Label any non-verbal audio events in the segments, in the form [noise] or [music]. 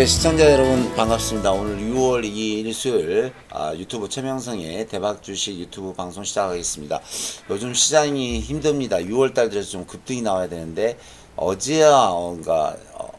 네, 시청자 여러분 반갑습니다. 오늘 6월 2일 수요일 아, 유튜브 최명성의 대박 주식 유튜브 방송 시작하겠습니다. 요즘 시장이 힘듭니다. 6월 달 들어서 좀 급등이 나와야 되는데 어제야 어, 그러니까 어,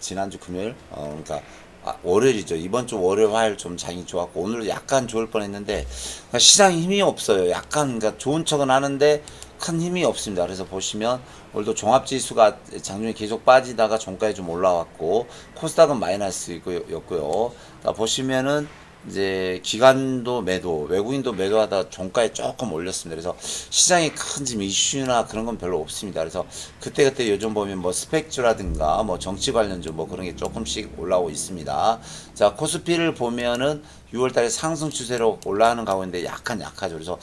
지난주 금요일 어, 그러니까 아, 월요일이죠. 이번 주 월요일 화요일 좀 장이 좋았고 오늘 약간 좋을 뻔했는데 그러니까 시장이 힘이 없어요. 약간 그러니까 좋은 척은 하는데 큰 힘이 없습니다. 그래서 보시면 오늘도 종합지수가 작년에 계속 빠지다가 종가에 좀 올라왔고 코스닥은 마이너스였고요. 자, 보시면은 이제 기관도 매도, 외국인도 매도하다 종가에 조금 올렸습니다. 그래서 시장에 큰 지금 이슈나 그런 건 별로 없습니다. 그래서 그때그때 요즘 보면 뭐 스펙주라든가 뭐 정치 관련주 뭐 그런 게 조금씩 올라오고 있습니다. 자, 코스피를 보면은 6월 달에 상승 추세로 올라가는 가운데 약간 약하죠. 그래서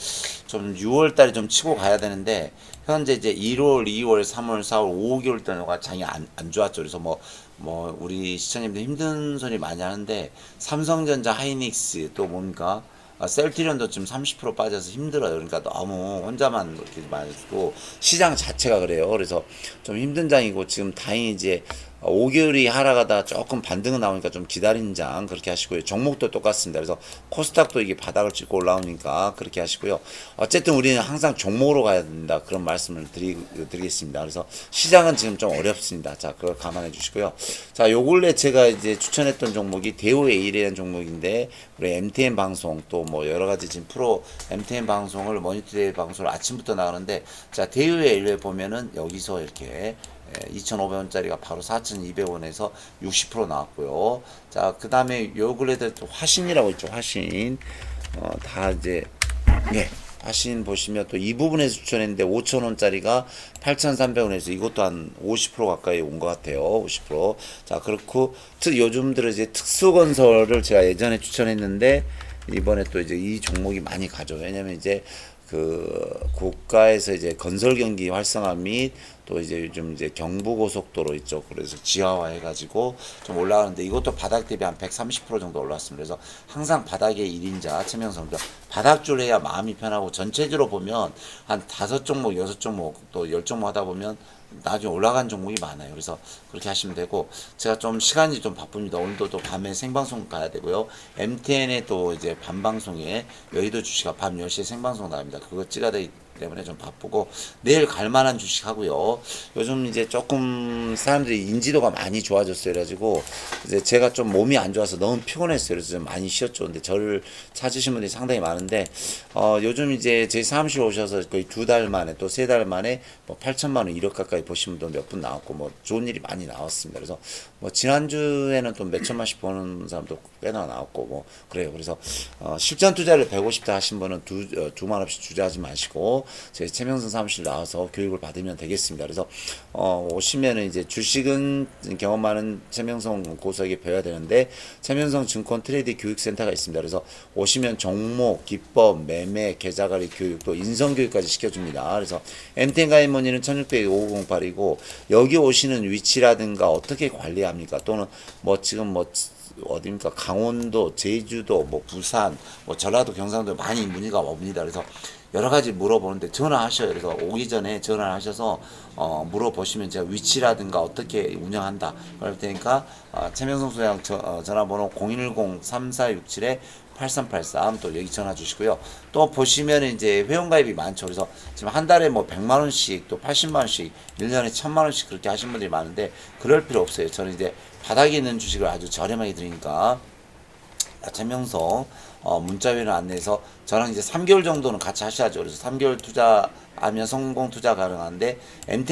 좀 6월 달에 좀 치고 가야 되는데 현재 이제 1월, 2월, 3월, 4월, 5개월 동안 장이 안, 안 좋았죠. 그래서 뭐, 뭐, 우리 시청님들 힘든 소리 많이 하는데, 삼성전자, 하이닉스, 또 뭔가, 아, 셀트리온도 지금 30% 빠져서 힘들어요. 그러니까 너무 혼자만 이렇게 많고 시장 자체가 그래요. 그래서 좀 힘든 장이고 지금 다행히 이제 5개월이 하락하다 조금 반등은 나오니까 좀 기다린 장 그렇게 하시고요. 종목도 똑같습니다. 그래서 코스닥도 이게 바닥을 찍고 올라오니까 그렇게 하시고요. 어쨌든 우리는 항상 종목으로 가야 된다. 그런 말씀을 드리, 드리겠습니다. 그래서 시장은 지금 좀 어렵습니다. 자, 그걸 감안해 주시고요. 자, 요 근래 제가 이제 추천했던 종목이 대우 A라는 종목인데 우리 MTN 방송 또 뭐 여러 가지 지금 프로 MTN 방송을 모니터데이 방송을 아침부터 나가는데 자, 대우 A를 보면은 여기서 이렇게 2,500원짜리가 바로 4,200원에서 60% 나왔고요. 자, 그 다음에 요 근래들 또 화신이라고 있죠. 화신. 어, 다 이제, 네. 화신 보시면 또 이 부분에서 추천했는데 5,000원짜리가 8,300원에서 이것도 한 50% 가까이 온 것 같아요. 50%. 자, 그렇고 특, 요즘 들어 이제 특수건설을 제가 예전에 추천했는데 이번에 또 이제 이 종목이 많이 가죠. 왜냐면 이제 그 국가에서 이제 건설 경기 활성화 및 또 이제 요즘 이제 경부고속도로 있죠. 그래서 지하화 해가지고 좀 올라가는데 이것도 바닥 대비 한 130% 정도 올랐습니다. 그래서 항상 바닥의 1인자 최명성도 바닥줄 해야 마음이 편하고 전체적으로 보면 한 다섯 종목, 여섯 종목 또 열 종목 하다 보면 나중에 올라간 종목이 많아요. 그래서 그렇게 하시면 되고 제가 좀 시간이 좀 바쁩니다. 오늘도 또 밤에 생방송 가야 되고요. MTN에 또 이제 밤 방송에 여의도 주식가 밤 10시에 생방송 나갑니다. 그거 찍어야 되기 때문에 좀 바쁘고 내일 갈 만한 주식 하고요. 요즘 이제 조금 사람들이 인지도가 많이 좋아졌어요. 그래가지고 이제 제가 좀 몸이 안 좋아서 너무 피곤했어요. 그래서 좀 많이 쉬었죠. 근데 저를 찾으신 분들이 상당히 많은데 어 요즘 이제 제 사무실 오셔서 거의 두 달 만에 또 세 달 만에 뭐 8천만 원 1억 가까이 보신 분도 몇 분 나왔고 뭐 좋은 일이 많이 나왔습니다. 그래서 뭐 지난주에는 또 몇 천만씩 버는 사람도 꽤나 나왔고 뭐 그래요. 그래서 어 실전 투자를 배우고 싶다 하신 분은 두 어, 두만 원씩 투자하지 마시고 저희 최명선 사무실 나와서 교육을 받으면 되겠습니다. 그래서 어 오시면은 이제 주식은 경험 많은 최명성 고수에게 배워야 되는데 최명성 증권 트레이드 교육센터가 있습니다. 그래서 오시면 종목, 기법, 매매, 계좌관리 교육 또 인성 교육까지 시켜줍니다. 그래서 MTN 가입 문의는 1600-5508이고 여기 오시는 위치라든가 어떻게 관리합니까? 또는 뭐 지금 뭐 어디입니까? 강원도, 제주도, 뭐 부산, 뭐 전라도, 경상도 많이 문의가 옵니다. 그래서 여러 가지 물어보는데 전화하셔요. 그래서 오기 전에 전화를 하셔서 어, 물어보시면 제가 위치라든가 어떻게 운영한다. 그럴 테니까 어, 최명성 소장 저, 어, 전화번호 010-3467에 8383 또 여기 전화 주시고요. 또 보시면 이제 회원가입이 많죠. 그래서 지금 한 달에 뭐 100만 원씩 또 80만 원씩 1년에 1000만 원씩 그렇게 하신 분들이 많은데 그럴 필요 없어요. 저는 이제 바닥에 있는 주식을 아주 저렴하게 드리니까 최명성 어, 문자회를 안내해서 저랑 이제 3개월 정도는 같이 하셔야죠. 그래서 3개월 투자하면 성공 투자 가능한데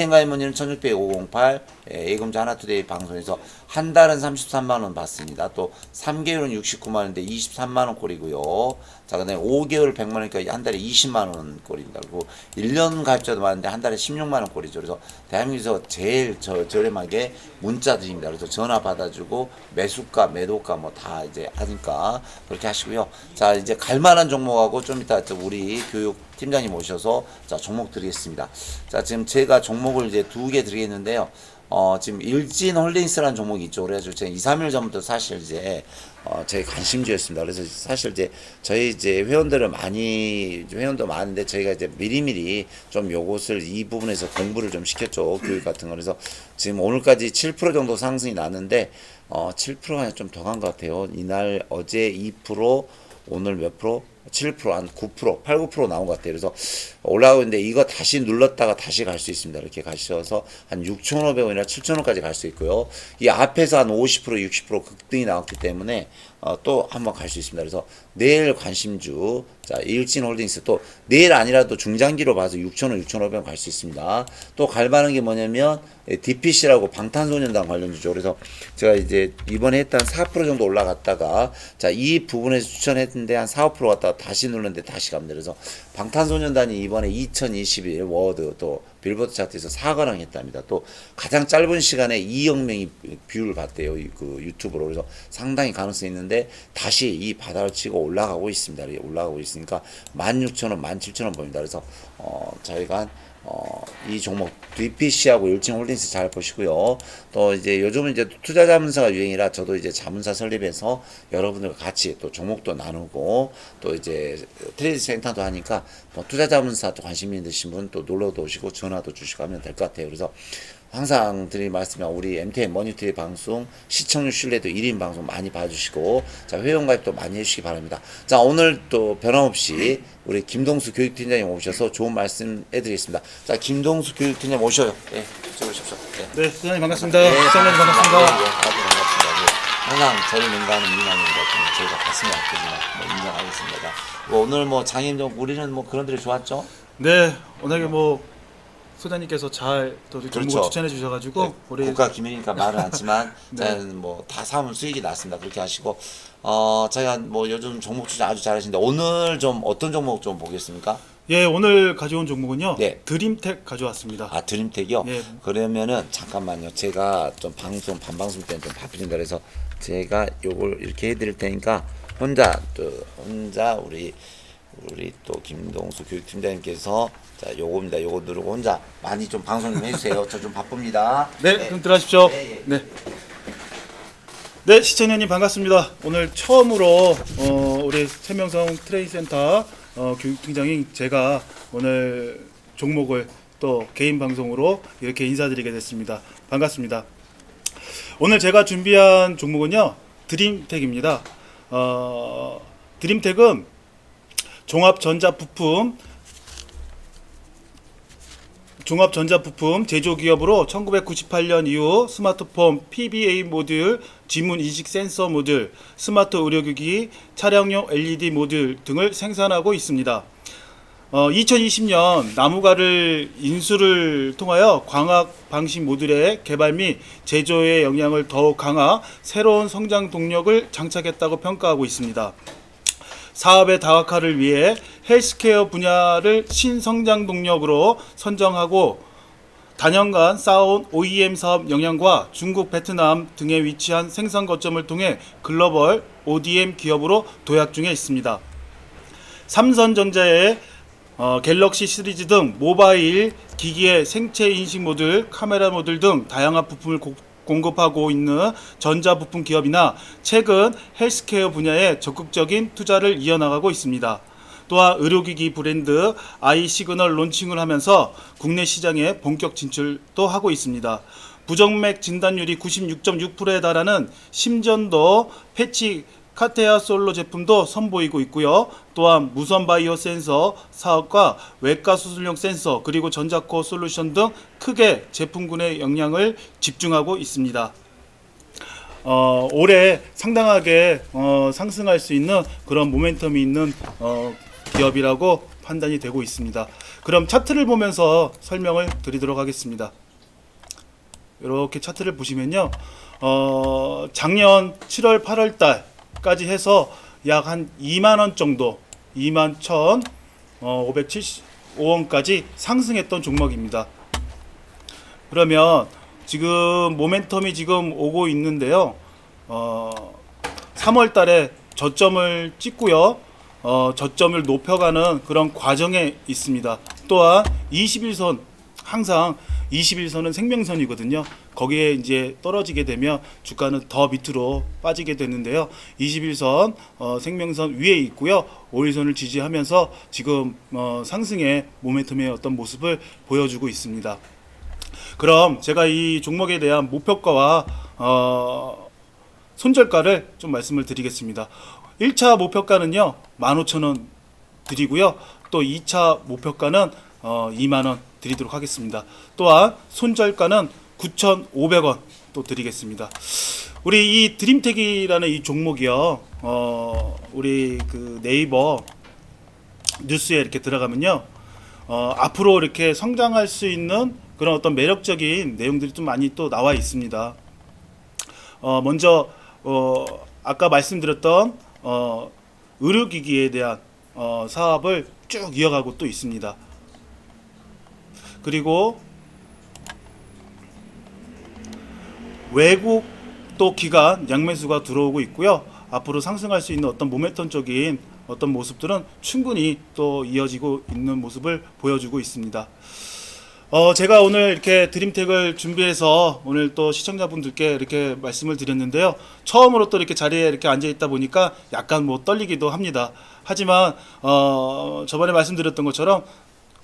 가입 문의는 1600 508 예, 예금자 하나투데이 방송에서 한 달은 33만 원 받습니다. 또 3개월은 69만 원인데 23만 원 꼴이고요. 자, 그다음에 5개월 100만 원이니까 한 달에 20만 원 꼴입니다. 그리고 1년 가입자도 많은데 한 달에 16만 원 꼴이죠. 그래서 대한민국에서 제일 저, 저렴하게 문자 드립니다. 그래서 전화 받아주고 매수가, 매도가 뭐 다 이제 하니까 그렇게 하시고요. 자, 이제 갈 만한 종목하고 좀 이따 또 우리 교육 팀장님 오셔서 자, 종목 드리겠습니다. 자, 지금 제가 종목을 이제 두 개 드리겠는데요. 어, 지금 일진 홀딩스라는 종목이 있죠. 그래가지고 제가 2, 3일 전부터 사실 이제 어, 제 관심주였습니다. 그래서 사실 이제 저희 이제 회원들은 많이 회원도 많은데 저희가 이제 미리미리 좀 요것을 이 부분에서 공부를 좀 시켰죠. 교육 같은 거. 그래서 지금 오늘까지 7% 정도 상승이 났는데 어, 7%가 좀 더 간 것 같아요. 이날 어제 2% 오늘 몇 프로? 7%, 한 9%, 8, 9% 나온 것 같아요. 그래서 올라가고 있는데 이거 다시 눌렀다가 다시 갈 수 있습니다. 이렇게 가셔서 한 6,500원이나 7,000원까지 갈 수 있고요. 이 앞에서 한 50%, 60% 급등이 나왔기 때문에 어, 또 한번 갈 수 있습니다. 그래서 내일 관심주, 자, 일진홀딩스 또 내일 아니라도 중장기로 봐서 6,000원, 6,500원 갈 수 있습니다. 또갈 만한 게 뭐냐면 예, DPC라고 방탄소년단 관련 주죠. 그래서 제가 이제 이번에 했던 4% 정도 올라갔다가 자, 이 부분에서 추천했는데 한 4, 5% 갔다가 다시 누르는데 다시 갑니다. 그래서 방탄소년단이 이번에 2021 워드 또 빌보드 차트에서 4관왕 했답니다. 또 가장 짧은 시간에 2억 명이 뷰를 봤대요. 이그 유튜브로. 그래서 상당히 가능성이 있는데 다시 이 바닥을 치고 올라가고 있습니다. 올라가고 있으니까 16,000원, 17,000원 보입니다. 그래서 어, 저희가 어, 이 종목 DPC하고 일진홀딩스 잘 보시고요. 또 이제 요즘은 이제 투자 자문사가 유행이라 저도 이제 자문사 설립해서 여러분들과 같이 또 종목도 나누고 또 이제 트레이드 센터도 하니까 뭐 투자 자문사 또 관심 있으신 분 또 놀러도 오시고 전화도 주시고 하면 될 것 같아요. 그래서 항상 드린 말씀이 우리 MTN 머니트리 방송 시청률 신뢰도 1인 방송 많이 봐주시고 자 회원가입도 많이 해주시기 바랍니다. 자 오늘 또 변함없이 우리 김동수 교육팀장님 오셔서 좋은 말씀 해드리겠습니다. 자 김동수 교육팀장 오셔요. 네, 찍으십시오. 네. 네, 소장님 반갑습니다. 시청자님 반갑습니다. 예, 예, 아주 반갑습니다. 예. 항상 저를 능가하는 민원입니다. 저희가 가슴이 아프지만 뭐 인정하겠습니다. 뭐 오늘 뭐 장인종 우리는 뭐 그런 들이 좋았죠? 네, 오늘 뭐 소장님께서 잘또 그렇죠. 추천해 주셔가지고 네, 우리 국가 기밀이니까 말은 않지만 [laughs] 네. 뭐다 사면 수익이 났습니다. 그렇게 하시고 어 제가 뭐 요즘 종목 추천 아주 잘하시는데 오늘 좀 어떤 종목 좀 보겠습니까? 예 오늘 가져온 종목은요 네. 드림텍 가져왔습니다. 아 드림텍이요? 예. 그러면은 잠깐만요. 제가 좀 방송 반방송 때는 좀 바쁘신다 그래서 제가 요걸 이렇게 해드릴 테니까 혼자 또 혼자 우리 우리 또 김동수 교육팀장님께서 자 요겁니다. 요거 누르고 혼자 많이 좀 방송 좀 해주세요. 저 좀 바쁩니다. 네, 그럼 들어가십시오. 예, 예. 네. 네, 시청자님 반갑습니다. 오늘 처음으로 어, 우리 세명성 트레이센터 어, 교육팀장인 제가 오늘 종목을 또 개인 방송으로 이렇게 인사드리게 됐습니다. 반갑습니다. 오늘 제가 준비한 종목은요 드림텍입니다. 어, 드림텍은 종합전자부품 종합전자부품 제조기업으로 1998년 이후 스마트폰 PBA 모듈, 지문 인식 센서 모듈, 스마트 의료기기, 차량용 LED 모듈 등을 생산하고 있습니다. 어, 2020년 나무가를 인수를 통하여 광학 방식 모듈의 개발 및 제조의 역량을 더욱 강화, 새로운 성장 동력을 장착했다고 평가하고 있습니다. 사업의 다각화를 위해 헬스케어 분야를 신성장 동력으로 선정하고 단연간 쌓아온 OEM 사업 역량과 중국, 베트남 등에 위치한 생산 거점을 통해 글로벌 ODM 기업으로 도약 중에 있습니다. 삼성전자의 어, 갤럭시 시리즈 등 모바일 기기의 생체 인식 모듈, 카메라 모듈 등 다양한 부품을 고- 공급하고 있는 전자 부품 기업이나 최근 헬스케어 분야에 적극적인 투자를 이어나가고 있습니다. 또한 의료기기 브랜드 아이 시그널 론칭을 하면서 국내 시장에 본격 진출도 하고 있습니다. 부정맥 진단율이 96.6%에 달하는 심전도 패치 카테아 솔로 제품도 선보이고 있고요. 또한 무선 바이오 센서 사업과 외과 수술용 센서 그리고 전자코 솔루션 등 크게 제품군의 역량을 집중하고 있습니다. 어, 올해 상당하게 어, 상승할 수 있는 그런 모멘텀이 있는 어, 기업이라고 판단이 되고 있습니다. 그럼 차트를 보면서 설명을 드리도록 하겠습니다. 이렇게 차트를 보시면요. 어, 작년 7월 8월 달 까지 해서 약 한 2만 원 정도, 2만 1 575원까지 상승했던 종목입니다. 그러면 지금 모멘텀이 지금 오고 있는데요. 어, 3월 달에 저점을 찍고요. 어, 저점을 높여가는 그런 과정에 있습니다. 또한 21선 항상 21선은 생명선이거든요. 거기에 이제 떨어지게 되면 주가는 더 밑으로 빠지게 되는데요. 21선 어, 생명선 위에 있고요. 5일선을 지지하면서 지금 어, 상승의 모멘텀의 어떤 모습을 보여주고 있습니다. 그럼 제가 이 종목에 대한 목표가와 어, 손절가를 좀 말씀을 드리겠습니다. 1차 목표가는요 15,000원 드리고요. 또 2차 목표가는 어, 2만 원 드리도록 하겠습니다. 또한 손절가는 9,500원 또 드리겠습니다. 우리 이 드림텍이라는 이 종목이요. 어, 우리 그 네이버 뉴스에 이렇게 들어가면요. 어, 앞으로 이렇게 성장할 수 있는 그런 어떤 매력적인 내용들이 좀 많이 또 나와 있습니다. 어, 먼저 어, 아까 말씀드렸던 어, 의료기기에 대한 어, 사업을 쭉 이어가고 또 있습니다. 그리고 외국 또 기관 양매수가 들어오고 있고요. 앞으로 상승할 수 있는 어떤 모멘텀적인 어떤 모습들은 충분히 또 이어지고 있는 모습을 보여주고 있습니다. 어, 제가 오늘 이렇게 드림텍을 준비해서 오늘 또 시청자분들께 이렇게 말씀을 드렸는데요. 처음으로 또 이렇게 자리에 이렇게 앉아 있다 보니까 약간 뭐 떨리기도 합니다. 하지만 어, 저번에 말씀드렸던 것처럼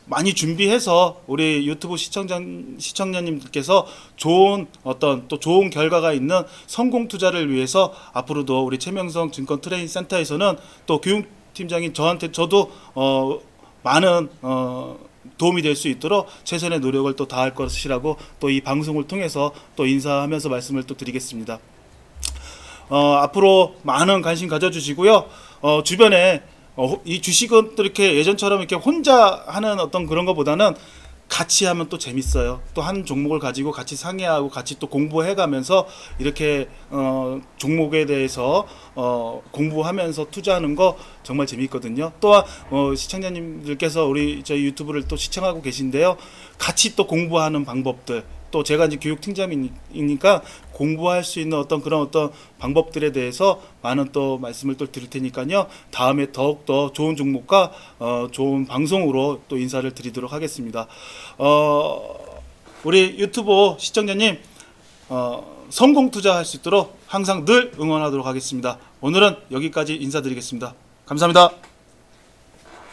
많이 준비해서 우리 유튜브 시청자 시청자님들께서 좋은 어떤 또 좋은 결과가 있는 성공 투자를 위해서 앞으로도 우리 최명성 증권 트레이닝 센터에서는 또 교육 팀장인 저한테 저도 어 많은 어 도움이 될 수 있도록 최선의 노력을 또 다할 것이라고 또 이 방송을 통해서 또 인사하면서 말씀을 또 드리겠습니다. 어, 앞으로 많은 관심 가져주시고요. 어, 주변에 어, 이 주식은 또 이렇게 예전처럼 이렇게 혼자 하는 어떤 그런 것보다는 같이 하면 또 재밌어요. 또 한 종목을 가지고 같이 상의하고 같이 또 공부해 가면서 이렇게 어, 종목에 대해서 어, 공부하면서 투자하는 거 정말 재밌거든요. 또한 어, 시청자님들께서 우리 저희 유튜브를 또 시청하고 계신데요. 같이 또 공부하는 방법들 또 제가 이제 교육 팀장이니까 공부할 수 있는 어떤 그런 어떤 방법들에 대해서 많은 또 말씀을 또 드릴 테니까요. 다음에 더욱 더 좋은 종목과 어, 좋은 방송으로 또 인사를 드리도록 하겠습니다. 어, 우리 유튜브 시청자님 어, 성공 투자할 수 있도록 항상 늘 응원하도록 하겠습니다. 오늘은 여기까지 인사드리겠습니다. 감사합니다.